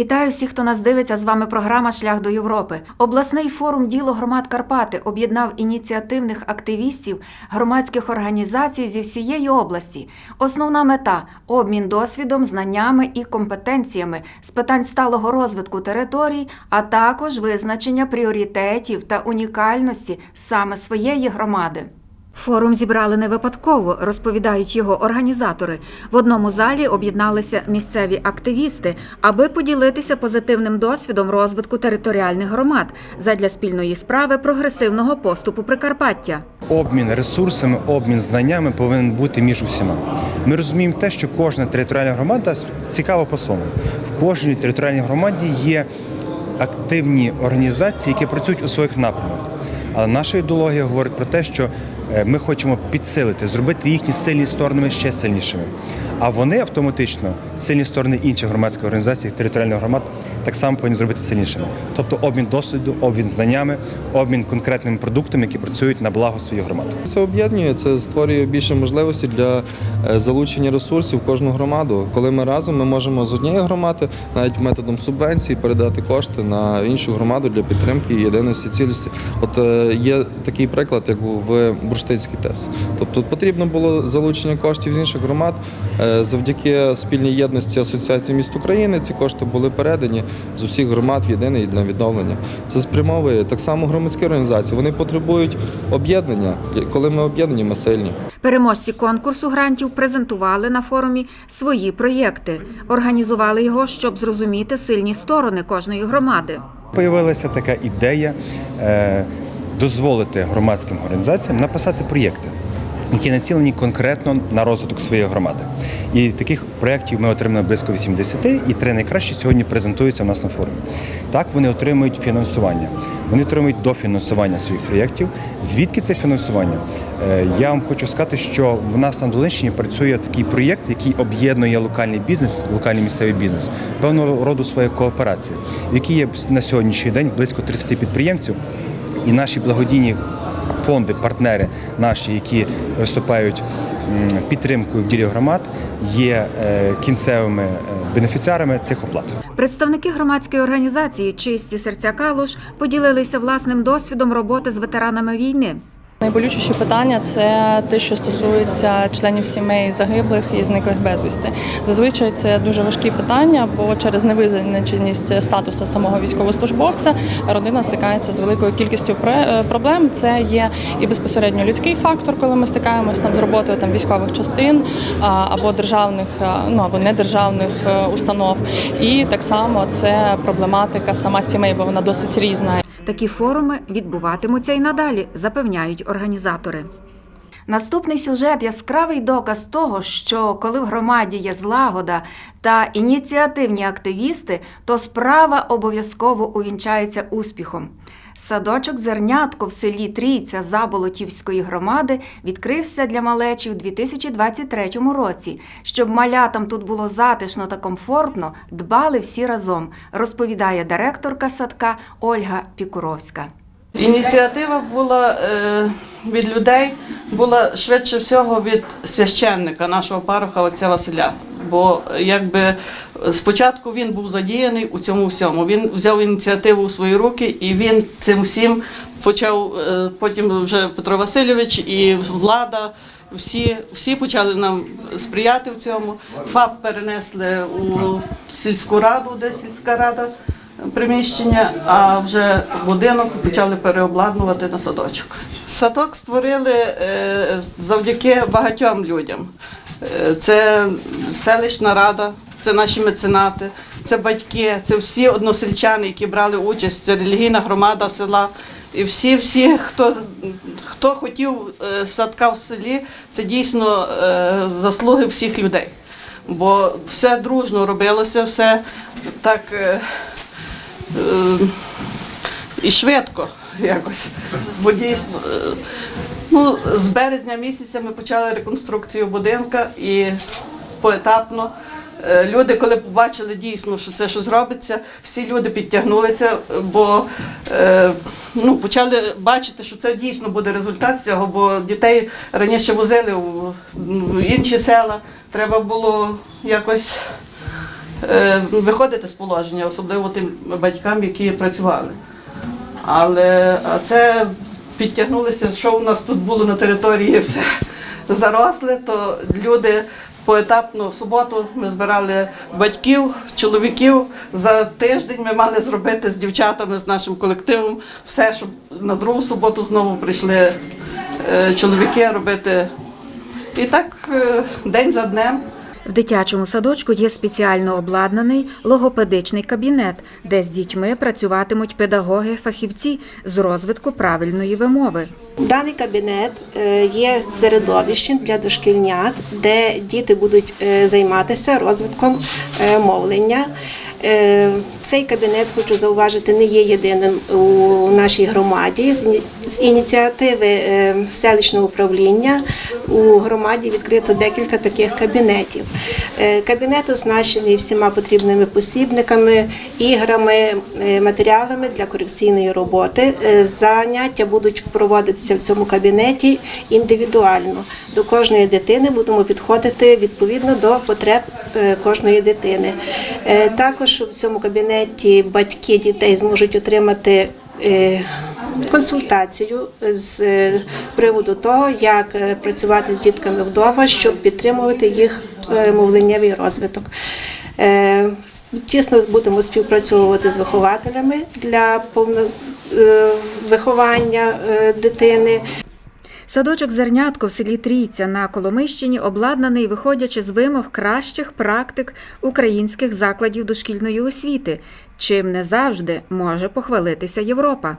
Вітаю всіх, хто нас дивиться. З вами програма Шлях до Європи. Обласний форум Діло громад Карпати об'єднав ініціативних активістів громадських організацій зі всієї області. Основна мета обмін досвідом, знаннями і компетенціями з питань сталого розвитку територій, а також визначення пріоритетів та унікальності саме своєї громади. Форум зібрали не випадково, розповідають його організатори. В одному залі об'єдналися місцеві активісти, аби поділитися позитивним досвідом розвитку територіальних громад задля спільної справи прогресивного поступу Прикарпаття. Обмін ресурсами, обмін знаннями повинен бути між усіма. Ми розуміємо те, що кожна територіальна громада цікава по своєму. В кожній територіальній громаді є активні організації, які працюють у своїх напрямках. Але наша ідеологія говорить про те, що ми хочемо підсилити, зробити їхні сильні сторони ще сильнішими. А вони автоматично сильні сторони інших громадських організацій, територіальних громад так само повинні зробити сильнішими. Тобто обмін досвіду, обмін знаннями, обмін конкретними продуктами, які працюють на благо своїх громад. Це об'єднує, це створює більше можливостей для е, залучення ресурсів в кожну громаду. Коли ми разом, ми можемо з однієї громади, навіть методом субвенції, передати кошти на іншу громаду для підтримки єдиності цілісті. От е, є такий приклад, як в Бурштинський ТЕС. Тобто потрібно було залучення коштів з інших громад. Завдяки спільній єдності Асоціації міст України ці кошти були передані з усіх громад в єдиний для відновлення. Це спрямовує так само громадські організації. Вони потребують об'єднання. Коли ми об'єднані, ми сильні. Переможці конкурсу грантів презентували на форумі свої проєкти, організували його, щоб зрозуміти сильні сторони кожної громади. Появилася така ідея е, дозволити громадським організаціям написати проєкти, які націлені конкретно на розвиток своєї громади. І таких проєктів ми отримали близько 80, і три найкращі сьогодні презентуються у нас на форумі. Так вони отримують фінансування. Вони отримують дофінансування своїх проєктів. Звідки це фінансування? Е, Я вам хочу сказати, що в нас на Долинщині працює такий проєкт, який об'єднує локальний бізнес, локальний місцевий бізнес, певного роду своя кооперація, в якій є на сьогоднішній день близько 30 підприємців, і наші благодійні фонди, партнери наші, які виступають підтримкою в ділі громад, є е, кінцевими е, бенефіціарами цих оплат. Представники громадської організації Чисті серця Калуш поділилися власним досвідом роботи з ветеранами війни. Найболючіші питання це те, що стосується членів сімей загиблих і зниклих безвісти. Зазвичай це дуже важкі питання, бо через невизначеність статусу самого військовослужбовця родина стикається з великою кількістю е, проблем. Це є і безпосередньо людський фактор, коли ми стикаємось там з роботою там військових частин або державних, ну або недержавних е, установ. І так само це проблематика сама сімей, бо вона досить різна. Такі форуми відбуватимуться і надалі, запевняють організатори. Наступний сюжет яскравий доказ того, що коли в громаді є злагода та ініціативні активісти, то справа обов'язково увінчається успіхом. Садочок Зернятко в селі Трійця Заболотівської громади відкрився для малечі у 2023 році. Щоб малятам тут було затишно та комфортно, дбали всі разом, розповідає директорка садка Ольга Пікуровська. Ініціатива була е, від людей, була швидше всього від священника нашого пароха отця Василя. Бо е, якби спочатку він був задіяний у цьому всьому. Він взяв ініціативу у свої руки і він цим всім почав е, потім вже Петро Васильович і влада. Всі, всі почали нам сприяти в цьому. ФАП перенесли у сільську раду, де сільська рада приміщення, а вже будинок почали переобладнувати на садочок. Садок створили е, завдяки багатьом людям. Це селищна рада, це наші меценати, це батьки, це всі односельчани, які брали участь, це релігійна громада села. І всі, всі, хто, хто хотів е, садка в селі, це дійсно е, заслуги всіх людей. Бо все дружно робилося, все так. е, і швидко якось. Бо дійсно, ну, з березня місяця ми почали реконструкцію будинка і поетапно. е, Люди, коли побачили дійсно, що це щось робиться, всі люди підтягнулися, бо е, ну, почали бачити, що це дійсно буде результат цього, бо дітей раніше возили в, в інші села. Треба було якось е, виходити з положення, особливо тим батькам, які працювали. Але а це підтягнулися, що у нас тут було на території все заросле, то люди поетапно в суботу ми збирали батьків, чоловіків. За тиждень ми мали зробити з дівчатами, з нашим колективом все, щоб на другу суботу знову прийшли е, чоловіки робити. І так е, день за днем. В дитячому садочку є спеціально обладнаний логопедичний кабінет, де з дітьми працюватимуть педагоги-фахівці з розвитку правильної вимови. Даний кабінет е, є середовищем для дошкільнят, де діти будуть е, займатися розвитком е, мовлення. Е, Цей кабінет, хочу зауважити, не є єдиним у нашій громаді. З ініціативи е, селищного управління у громаді відкрито декілька таких кабінетів. Е, Кабінет оснащений всіма потрібними посібниками, іграми, матеріалами для корекційної роботи. Заняття будуть проводитися в цьому кабінеті індивідуально. До кожної дитини будемо підходити відповідно до потреб кожної дитини. Е, Також в цьому кабінеті батьки дітей зможуть отримати. е, Консультацію з е, приводу того, як е, працювати з дітками вдома, щоб підтримувати їх е, мовленнєвий розвиток. Е, Тісно будемо співпрацювати з вихователями для е, виховання е, дитини. Садочок Зернятко в селі Трійця на Коломищині обладнаний, виходячи з вимог кращих практик українських закладів дошкільної освіти, чим не завжди може похвалитися Європа.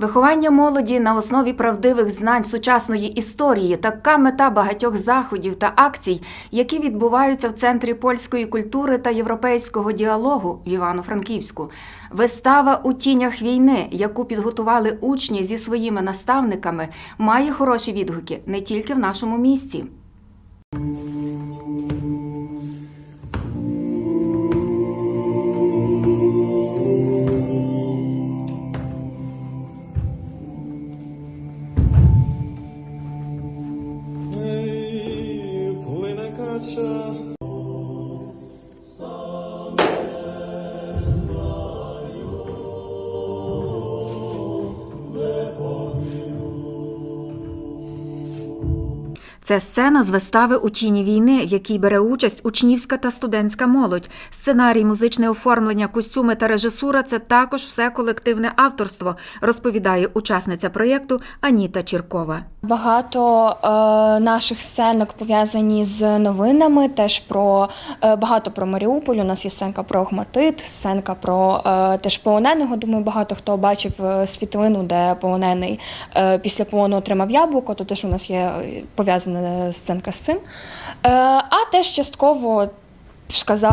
Виховання молоді на основі правдивих знань сучасної історії така мета багатьох заходів та акцій, які відбуваються в центрі польської культури та європейського діалогу в Івано-Франківську. Вистава у тінях війни, яку підготували учні зі своїми наставниками, має хороші відгуки не тільки в нашому місті. So. Це сцена з вистави у тіні війни, в якій бере участь учнівська та студентська молодь. Сценарій, музичне оформлення, костюми та режисура це також все колективне авторство, розповідає учасниця проєкту Аніта Чіркова. Багато е, наших сценок пов'язані з новинами. Теж про е, багато про Маріуполь. У нас є сценка про Охматит, сценка про е, теж полоненого. Думаю, багато хто бачив е, світлину, де полонений е, після полону отримав яблуко. То теж у нас є е, пов'язана сценка з цим. Е, а теж частково.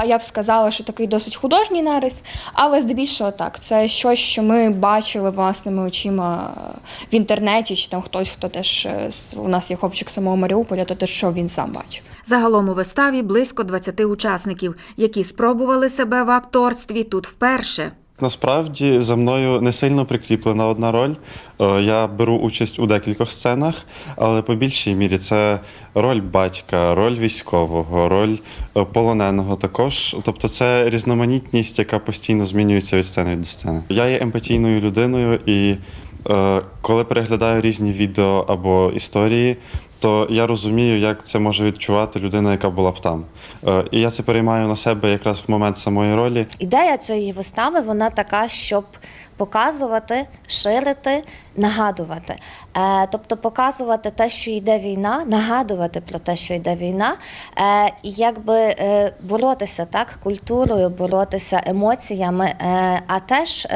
Я б сказала, що такий досить художній нарис, але здебільшого так. Це щось, що ми бачили власними очима е, в інтернеті, чи там хтось, хто теж е, у нас є хлопчик самого Маріуполя, то теж що він сам бачив. Загалом у виставі близько 20 учасників, які спробували себе в акторстві тут вперше. Насправді за мною не сильно прикріплена одна роль. Е, Я беру участь у декількох сценах, але по більшій мірі це роль батька, роль військового, роль е, полоненого також. Тобто це різноманітність, яка постійно змінюється від сцени до сцени. Я є емпатійною людиною і. е, Коли переглядаю різні відео або історії, то я розумію, як це може відчувати людина, яка була б там. Е, І я це переймаю на себе якраз в момент самої ролі. Ідея цієї вистави вона така, щоб показувати, ширити, нагадувати. Е, тобто показувати те, що йде війна, нагадувати про те, що йде війна, е, і якби боротися так, культурою, боротися емоціями, а теж.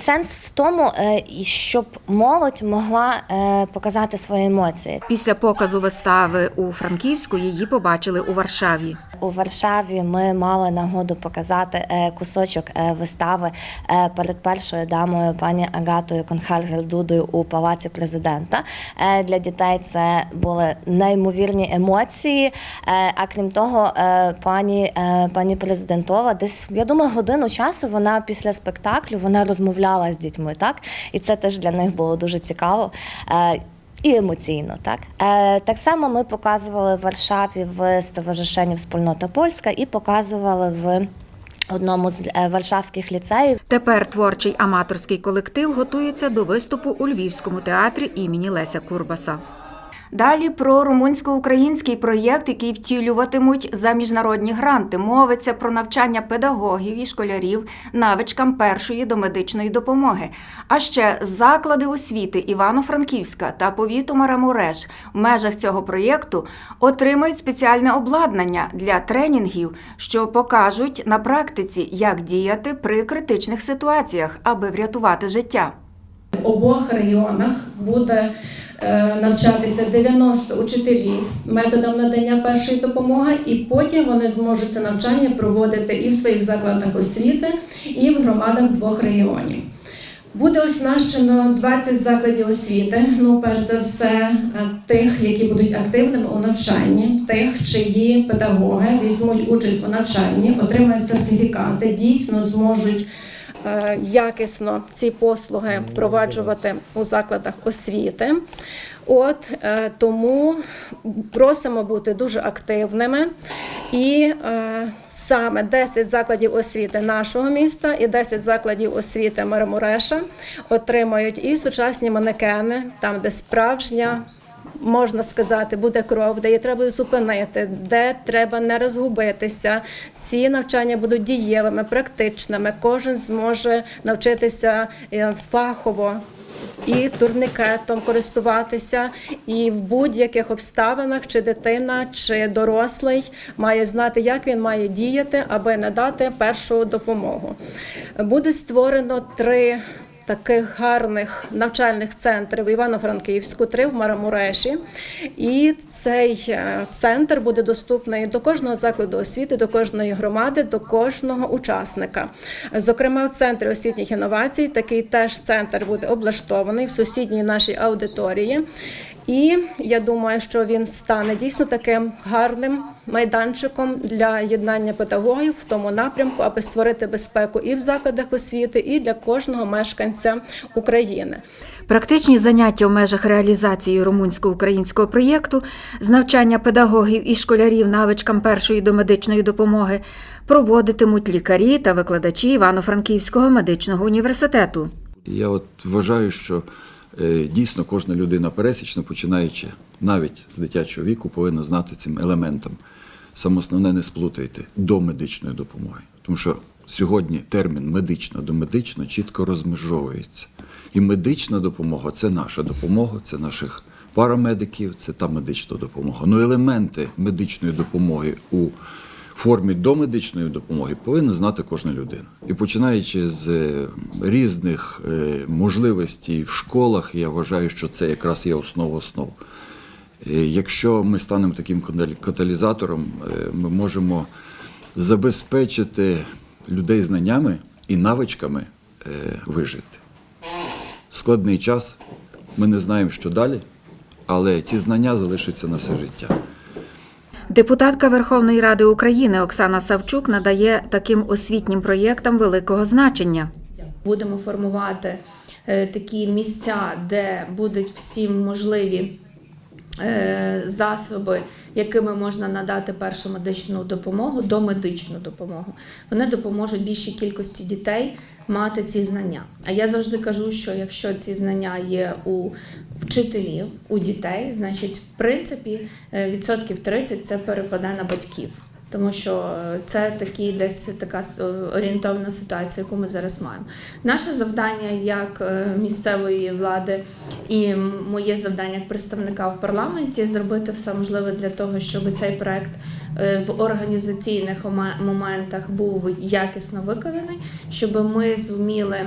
Сенс в тому, е, щоб молодь могла е, показати свої емоції. Після показу вистави у Франківську її побачили у Варшаві. У Варшаві ми мали нагоду показати е, кусочок вистави перед першою дамою пані Агатою Конхар-Дудою у палаці президента. Для дітей це були неймовірні емоції. А крім того, пані, пані президентова, десь я думаю, годину часу вона після спектаклю вона розмовляла з дітьми, так і це теж для них було дуже цікаво. Е, і емоційно. Так, е, так само ми показували в Варшаві в Стоваришенні Спільнота Польська і показували в одному з е, варшавських ліцеїв. Тепер творчий аматорський колектив готується до виступу у Львівському театрі імені Леся Курбаса. Далі про румунсько-український проєкт, який втілюватимуть за міжнародні гранти. Мовиться про навчання педагогів і школярів навичкам першої домедичної допомоги. А ще заклади освіти Івано-Франківська та повіту Марамуреш в межах цього проєкту отримають спеціальне обладнання для тренінгів, що покажуть на практиці, як діяти при критичних ситуаціях, аби врятувати життя. В обох регіонах буде навчатися 90 учителів методом надання першої допомоги, і потім вони зможуть це навчання проводити і в своїх закладах освіти, і в громадах двох регіонів. Буде оснащено 20 закладів освіти. Ну, перш за все, е, тих, які будуть активними у навчанні, тих, чиї педагоги візьмуть участь у навчанні, отримають сертифікати, дійсно зможуть е, якісно ці послуги впроваджувати у закладах освіти. От е, тому просимо бути дуже активними. І е, саме 10 закладів освіти нашого міста і 10 закладів освіти Марамуреша отримають і сучасні манекени, там, де справжня. Можна сказати, буде кров, де її треба зупинити, де треба не розгубитися. Ці навчання будуть дієвими, практичними. Кожен зможе навчитися е, фахово і турникетом користуватися, і в будь-яких обставинах, чи дитина, чи дорослий має знати, як він має діяти, аби надати першу допомогу. Буде створено три. Таких гарних навчальних центрів в Івано-Франківську, три в Марамуреші. І цей е, центр буде доступний до кожного закладу освіти, до кожної громади, до кожного учасника. Зокрема, в центрі освітніх інновацій такий теж центр буде облаштований в сусідній нашій аудиторії. І я думаю, що він стане дійсно таким гарним майданчиком для єднання педагогів в тому напрямку, аби створити безпеку і в закладах освіти, і для кожного мешканця України. Практичні заняття в межах реалізації румунсько-українського проєкту з навчання педагогів і школярів навичкам першої домедичної допомоги проводитимуть лікарі та викладачі Івано-Франківського медичного університету. Я от вважаю, що дійсно кожна людина пересічна, починаючи навіть з дитячого віку, повинна знати цим елементам. Саме основне не сплутайте до медичної допомоги. Тому що сьогодні термін медична до медична чітко розмежовується. І медична допомога це наша допомога, це наших парамедиків, це та медична допомога. Ну, елементи медичної допомоги у формі домедичної допомоги повинна знати кожна людина. І починаючи з е, різних е, можливостей в школах, я вважаю, що це якраз є основа основ. Е, Якщо ми станемо таким каталізатором, ми можемо забезпечити людей знаннями і навичками вижити. Складний час, ми не знаємо, що далі, але ці знання залишаться на все життя. Депутатка Верховної Ради України Оксана Савчук надає таким освітнім проєктам великого значення. Будемо формувати е, такі місця, де будуть всі можливі е, засоби, якими можна надати першу медичну допомогу, домедичну допомогу. Вони допоможуть більшій кількості дітей мати ці знання. А я завжди кажу, що якщо ці знання є у вчителів, у дітей, значить, в принципі, е, відсотків 30 це перепаде на батьків. Тому що е, це такі десь така е, орієнтовна ситуація, яку ми зараз маємо. Наше завдання як е, місцевої влади і моє завдання як представника в парламенті зробити все можливе для того, щоб цей проект в організаційних моментах був якісно виконаний, щоб ми зуміли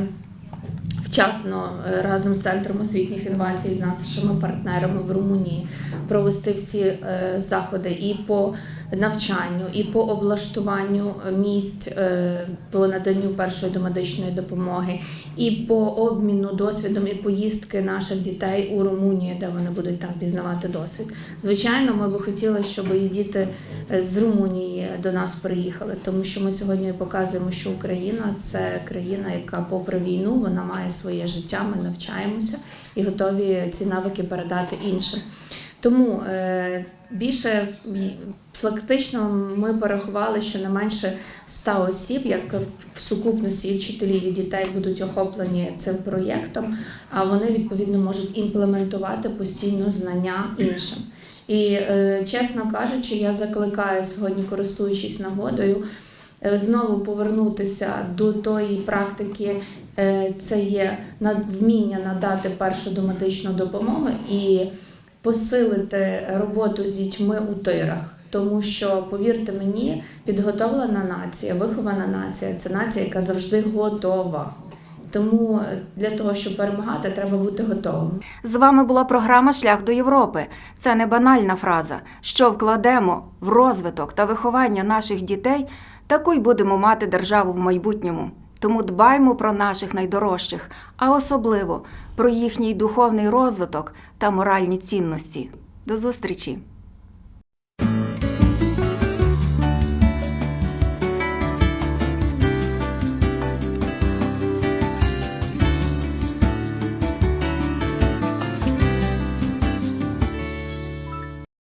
вчасно разом з центром освітніх інновацій з нашими партнерами в Румунії провести всі заходи і по навчанню, і по облаштуванню місць е, по наданню першої домедичної допомоги, і по обміну досвідом і поїздки наших дітей у Румунію, де вони будуть там пізнавати досвід. Звичайно, ми би хотіли, щоб і діти з Румунії до нас приїхали, тому що ми сьогодні показуємо, що Україна це країна, яка, попри війну, вона має своє життя. Ми навчаємося і готові ці навики передати іншим. Тому е, більше фактично ми порахували, що не менше 100 осіб, як в сукупності і вчителів і дітей будуть охоплені цим проєктом, а вони відповідно можуть імплементувати постійно знання іншим. І е, чесно кажучи, я закликаю сьогодні, користуючись нагодою, е, знову повернутися до тої практики. Е, Це є вміння надати першу домедичну допомогу і посилити роботу з дітьми у тирах. Тому що, повірте мені, підготовлена нація, вихована нація це нація, яка завжди готова. Тому е, для того, щоб перемагати, треба бути готовим. З вами була програма Шлях до Європи. Це не банальна фраза. Що вкладемо в розвиток та виховання наших дітей, таку й будемо мати державу в майбутньому. Тому дбаймо про наших найдорожчих, а особливо про їхній духовний розвиток та моральні цінності. До зустрічі!